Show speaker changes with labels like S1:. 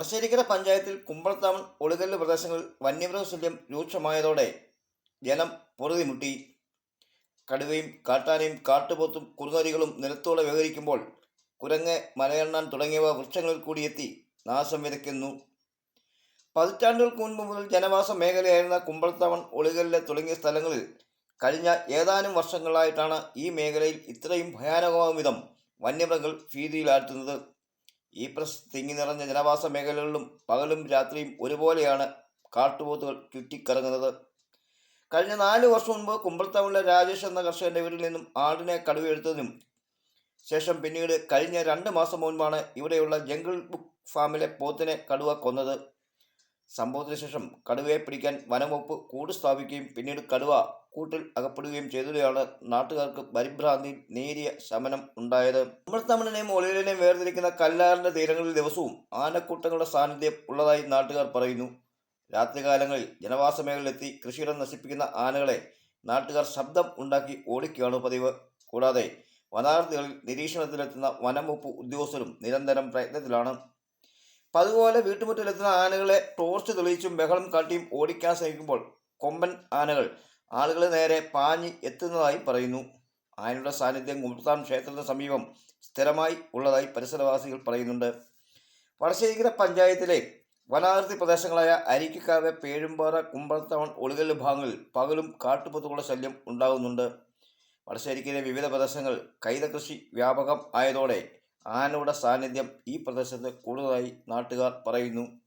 S1: വടശ്ശേരിക്കര പഞ്ചായത്തിൽ കുമ്പളത്താമൺ ഒളുകല്ല് പ്രദേശങ്ങളിൽ വന്യമൃഗ വന്യമൃഗശല്യം രൂക്ഷമായതോടെ ജനം പൊറുതിമുട്ടി. കടുവയും കാട്ടാനയും കാട്ടുപോത്തും കുറുനരികളും നിലത്തോടെ വ്യവഹരിക്കുമ്പോൾ കുരങ്ങ് മലയെണ്ണാൻ തുടങ്ങിയവ വൃക്ഷങ്ങളിൽ കൂടിയെത്തി നാശം വിതയ്ക്കുന്നു. പതിറ്റാണ്ടുകൾക്ക് മുൻപ് മുതൽ ജനവാസ മേഖലയായിരുന്ന കുമ്പളത്താമൺ ഒളുകല്ല് തുടങ്ങിയ സ്ഥലങ്ങളിൽ കഴിഞ്ഞ ഏതാനും വർഷങ്ങളായിട്ടാണ് ഈ മേഖലയിൽ ഇത്രയും ഭയാനകമാം വിധം വന്യമൃഗങ്ങൾ ഭീതിയിലാഴ്ത്തുന്നത്. ഈ പ്രസ് തിങ്ങി നിറഞ്ഞ ജനവാസ മേഖലകളിലും പകലും രാത്രിയും ഒരുപോലെയാണ് കാട്ടുപോത്തുകൾ ചുറ്റിക്കറങ്ങുന്നത്. കഴിഞ്ഞ നാല് വർഷം മുൻപ് കുമ്പളത്താമുള്ള രാജേഷ് എന്ന കർഷകന്റെ വീട്ടിൽ നിന്നും ആടിനെ കടുവെടുത്തതിനും ശേഷം പിന്നീട് കഴിഞ്ഞ രണ്ട് മാസം മുൻപാണ് ഇവിടെയുള്ള ജംഗിൾ ബുക്ക് ഫാമിലെ പോത്തിനെ കടുവ കൊന്നത്. സംഭവത്തിന് ശേഷം കടുവയെ പിടിക്കാൻ വനംവകുപ്പ് കൂട് സ്ഥാപിക്കുകയും പിന്നീട് കടുവ കൂട്ടിൽ അകപ്പെടുകയും ചെയ്തതോടെയാണ് നാട്ടുകാർക്ക് പരിഭ്രാന്തി നേരിയ ശമനം ഉണ്ടായത്. കുമ്പളത്തമിഴിനെയും ഒളിവിലിനെയും വേർതിരിക്കുന്ന കല്ലാറിന്റെ തീരങ്ങളിൽ ദിവസവും ആനക്കൂട്ടങ്ങളുടെ സാന്നിധ്യം ഉള്ളതായി നാട്ടുകാർ പറയുന്നു. രാത്രികാലങ്ങളിൽ ജനവാസ മേഖലയിലെത്തി കൃഷിയിടം നശിപ്പിക്കുന്ന ആനകളെ നാട്ടുകാർ ശബ്ദം ഉണ്ടാക്കി ഓടിക്കുകയാണ് പതിവ്. കൂടാതെ വനാർത്ഥികളിൽ നിരീക്ഷണത്തിലെത്തുന്ന വനംവകുപ്പ് ഉദ്യോഗസ്ഥരും നിരന്തരം പ്രയത്നത്തിലാണ്. പതുപോലെ വീട്ടുമുറ്റിലെത്തുന്ന ആനകളെ ടോർച്ച് തെളിയിച്ചും ബഹളം കാട്ടിയും ഓടിക്കാൻ ശ്രമിക്കുമ്പോൾ കൊമ്പൻ ആനകൾ ആളുകളെ നേരെ പാഞ്ഞ് എത്തുന്നതായി പറയുന്നു. ആനയുടെ സാന്നിധ്യം കുമ്പത്താൻ ക്ഷേത്രത്തിന് സമീപം സ്ഥിരമായി ഉള്ളതായി പരിസരവാസികൾ പറയുന്നുണ്ട്. വടശ്ശേരിക്കര പഞ്ചായത്തിലെ വനാതിർത്തി പ്രദേശങ്ങളായ അരിക്കക്കാവ് പേഴുംപാറ കുമ്പളത്തവൺ ഒളികൽ ഭാഗങ്ങളിൽ പകലും കാട്ടുപോത്തുകളുടെ ശല്യം ഉണ്ടാകുന്നുണ്ട്. വടശ്ശേരിക്കയിലെ വിവിധ പ്രദേശങ്ങൾ കൈതകൃഷി വ്യാപകം ആയതോടെ ആനയുടെ സാന്നിധ്യം ഈ പ്രദേശത്ത് കൂടുതലായി നാട്ടുകാർ പറയുന്നു.